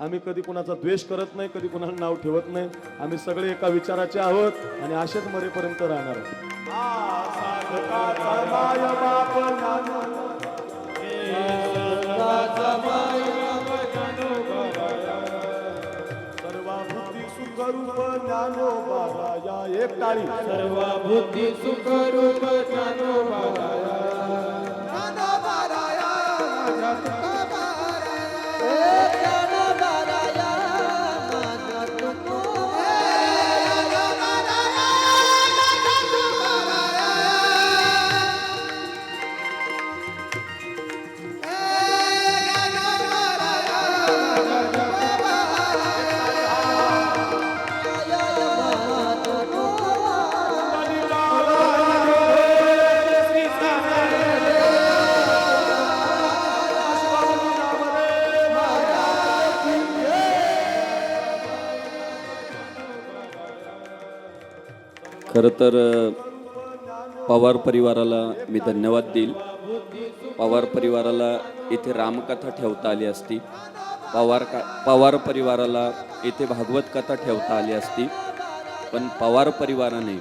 आम्ही कधी कुणाचा द्वेष करत नाही कधी कुणाला नाव ठेवत नाही. आम्ही सगळे एका विचाराचे आहोत आणि असेच मरेपर्यंत राहणार आहोत. सर्वाभूती सुखरूप ज्ञानोबा या. एक टाळी बुद्धी सुख खरं तर पवार परिवाराला मी धन्यवाद देईल. पवार परिवाराला इथे रामकथा ठेवता आली असती. पवार का पवार परिवाराला इथे भागवत कथा ठेवता आली असती. पण पवार परिवाराने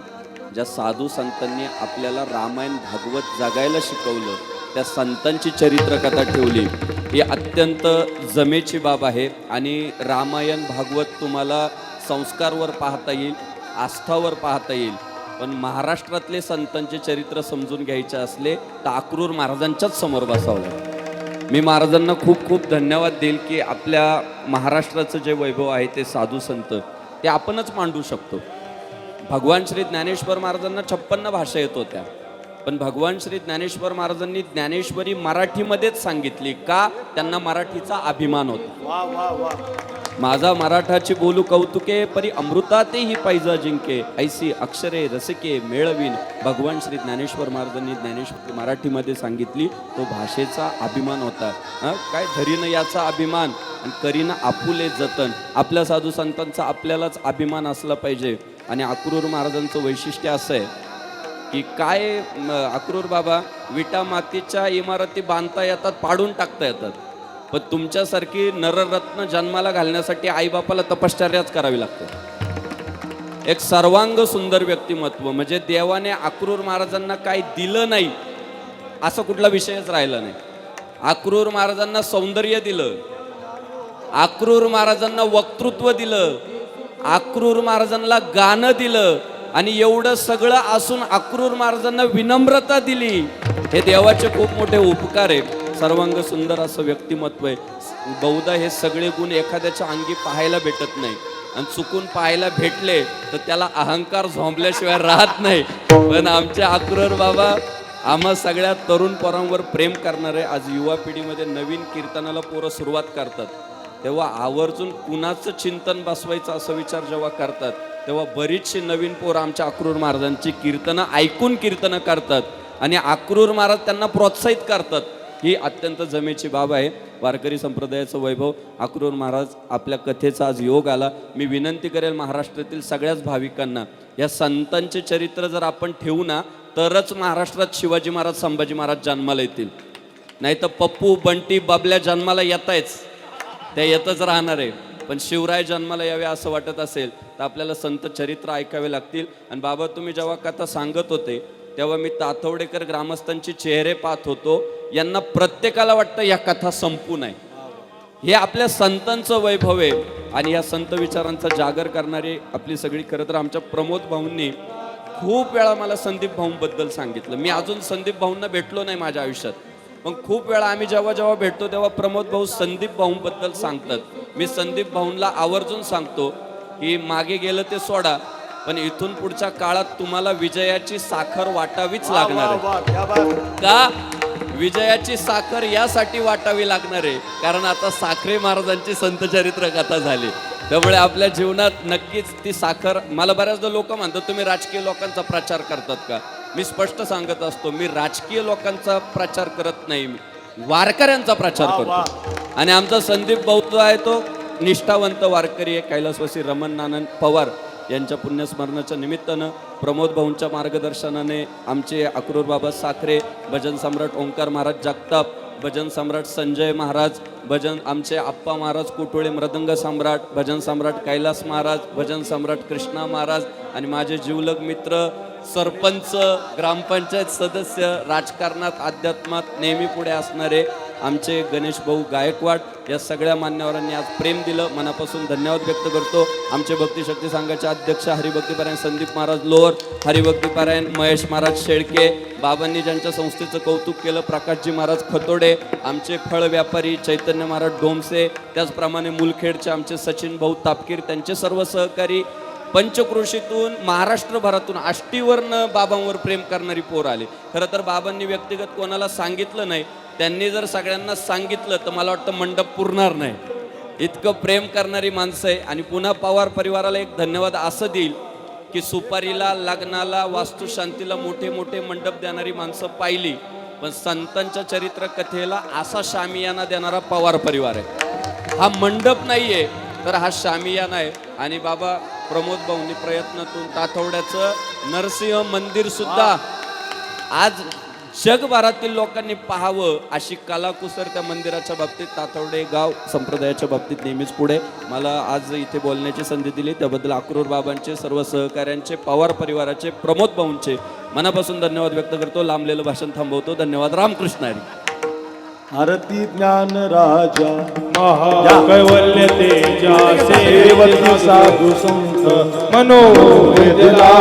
ज्या साधू संतांनी आपल्याला रामायण भागवत जगायला शिकवलं त्या संतांची चरित्रकथा ठेवली ही अत्यंत जमेची बाब आहे. आणि रामायण भागवत तुम्हाला संस्कारवर पाहता येईल. आस्थावर पाहता येईल. पण महाराष्ट्रातले संतांचे चरित्र समजून घ्यायचे असले तर अक्रूर महाराजांच्याच समोर बसावं मी महाराजांना खूप खूप धन्यवाद देईल की आपल्या महाराष्ट्राचं जे वैभव आहे ते साधू संत ते आपणच मांडू शकतो. भगवान श्री ज्ञानेश्वर महाराजांना छप्पन्न भाषा येत होत्या. पण भगवान श्री ज्ञानेश्वर महाराजांनी ज्ञानेश्वरी मराठीमध्येच सांगितली का? त्यांना मराठीचा अभिमान होता. वा वा वा. माझा मराठाची बोलू कौतुके परी अमृतातेही पाहिजे जिंके. ऐसी अक्षरे रसिके मेळवीन भगवान श्री ज्ञानेश्वर महाराजांनी ज्ञानेश्वर मराठीमध्ये सांगितली. तो भाषेचा अभिमान होता. हं? काय धरीनं याचा अभिमान आणि करीनं आपुले जतन. आपल्या साधू संतांचा आपल्यालाच अभिमान असला पाहिजे. आणि अक्रूर महाराजांचं वैशिष्ट्य असं आहे की काय अक्रूर बाबा विटा मातीच्या इमारती बांधता येतात पाडून टाकता येतात. पण तुमच्यासारखी नररत्न जन्माला घालण्यासाठी आईबापाला तपश्चर्याच करावी लागते. एक सर्वांग सुंदर व्यक्तिमत्व म्हणजे देवाने अक्रूर महाराजांना काही दिलं नाही असं कुठला विषयच राहिला नाही. अक्रूर महाराजांना सौंदर्य दिलं अक्रूर महाराजांना वक्तृत्व दिलं अक्रूर महाराजांना गाणं दिलं आणि एवढं सगळं असून अक्रूर महाराजांना विनम्रता दिली. हे देवाचे खूप मोठे उपकार आहे. सर्वांग सुंदर असं व्यक्तिमत्व आहे. बहुधा हे सगळे गुण एखाद्याच्या अंगी पाहायला भेटत नाही. आणि चुकून पाहायला भेटले तर त्याला अहंकार झोंबल्याशिवाय राहत नाही. पण आमचे अक्रूर बाबा आम्हा सगळ्या तरुण पोरांवर प्रेम करणारे आज युवा पिढीमध्ये नवीन कीर्तनाला पोरं सुरुवात करतात. तेव्हा आवर्जून कुणाचं चिंतन बसवायचं असं विचार जेव्हा करतात तेव्हा बरीचशी नवीन पोरं आमच्या अक्रूर महाराजांची कीर्तनं ऐकून कीर्तनं करतात आणि अक्रूर महाराज त्यांना प्रोत्साहित करतात. ही अत्यंत जमेची बाब आहे. वारकरी संप्रदायाचं वैभव अक्रूर महाराज आपल्या कथेचा आज योग आला. मी विनंती करेल महाराष्ट्रातील सगळ्याच भाविकांना या संतांचे चरित्र जर आपण ठेवू ना तरच महाराष्ट्रात शिवाजी महाराज संभाजी महाराज जन्माला येतील. नाही तर पप्पू बंटी बाबल्या जन्माला येतायच. त्या येतच राहणार आहे. पण शिवराय जन्माला यावे असं वाटत असेल तर आपल्याला संत चरित्र ऐकावे लागतील. आणि बाबा तुम्ही जेव्हा कथा सांगत होते तेव्हा मी तातवडेकर ग्रामस्थांचे चेहरे पाहत होतो. यांना प्रत्येकाला वाटतं या कथा संपू नये हे आपल्या संतांचं वैभव आहे. आणि या संत विचारांचा जागर करणारी आपली सगळी खरं तर आमच्या प्रमोद भाऊंनी खूप वेळा मला संदीप भाऊंबद्दल सांगितलं. मी अजून संदीप भाऊंना भेटलो नाही माझ्या आयुष्यात. पण खूप वेळा आम्ही जेव्हा जेव्हा भेटतो तेव्हा प्रमोद भाऊ संदीप भाऊंबद्दल सांगतात. मी संदीप भाऊंला आवर्जून सांगतो की मागे गेलं ते सोडा पण इथून पुढच्या काळात तुम्हाला विजयाची साखर वाटावीच लागणार आहे. का? विजयाची साखर यासाठी वाटावी लागणार आहे. कारण आता साखरे महाराजांची संत चरित्र कथा झाली. त्यामुळे आपल्या जीवनात नक्कीच ती साखर मला बऱ्याचदा लोक म्हणतात तुम्ही राजकीय लोकांचा प्रचार करतात का? मी स्पष्ट सांगत असतो मी राजकीय लोकांचा प्रचार करत नाही मी. वारकऱ्यांचा प्रचार करतो. आणि आमचा संदीप भाऊ जो आहे तो निष्ठावंत वारकरी आहे कैलासवासी रमण नानन पवार यांच्या पुण्यस्मरणाच्या निमित्तानं प्रमोद भाऊंच्या मार्गदर्शनाने आमचे अक्रूर बाबा साखरे भजन सम्राट ओंकार महाराज जगताप भजन सम्राट संजय महाराज भजन आमचे आप्पा महाराज कुटोळे मृदंग सम्राट भजन सम्राट कैलास महाराज भजन सम्राट कृष्णा महाराज आणि माझे जीवलग मित्र सरपंच ग्रामपंचायत सदस्य राजकारणात अध्यात्मात नेहमी पुढे असणारे आमचे गणेश भाऊ गायकवाड या सगळ्या मान्यवरांनी आज प्रेम दिलं मनापासून धन्यवाद व्यक्त करतो. आमचे भक्तिशक्ती संघाचे अध्यक्ष हरिभक्तीपारायण संदीप महाराज लोअर हरिभक्तीपारायण महेश महाराज शेळके बाबांनी ज्यांच्या संस्थेचं कौतुक केलं प्रकाशजी महाराज खतोडे आमचे फळ व्यापारी चैतन्य महाराज डोमसे त्याचप्रमाणे मुलखेडचे आमचे सचिन भाऊ तापकीर त्यांचे सर्व सहकारी पंचक्रोशीतून महाराष्ट्रभरातून आष्टीवरनं बाबांवर प्रेम करणारी पोर आली. खरं तर बाबांनी व्यक्तिगत कोणाला सांगितलं नाही. त्यांनी जर सगळ्यांना सांगितलं तर मला वाटतं मंडप पुरणार नाही. इतकं प्रेम करणारी माणसं आहे. आणि पुन्हा पवार परिवाराला एक धन्यवाद असं देईल की सुपारीला लग्नाला वास्तुशांतीला मोठे मोठे मंडप देणारी माणसं पाहिली. पण संतांच्या चरित्र कथेला असा शामियाना देणारा पवार परिवार आहे. हा मंडप नाही आहे तर हा शामियाना आहे. आणि बाबा प्रमोद भाऊंनी प्रयत्नातून तातवड्याचं नरसिंह मंदिर सुद्धा आज जगभरातील लोकांनी पाहावं अशी कलाकुसर त्या मंदिराच्या बाबतीत तातवडे गाव संप्रदायाच्या बाबतीत नेहमीच पुढे. मला आज इथे बोलण्याची संधी दिली. त्याबद्दल अक्रूर बाबांचे सर्व सहकाऱ्यांचे पवार परिवाराचे प्रमोद भाऊंचे मनापासून धन्यवाद व्यक्त करतो. लांबलेलं भाषण थांबवतो. धन्यवाद. रामकृष्ण हरी. आरती ज्ञान राजा महाकैवल्य तेजा देवती साधू संत मनोवेदला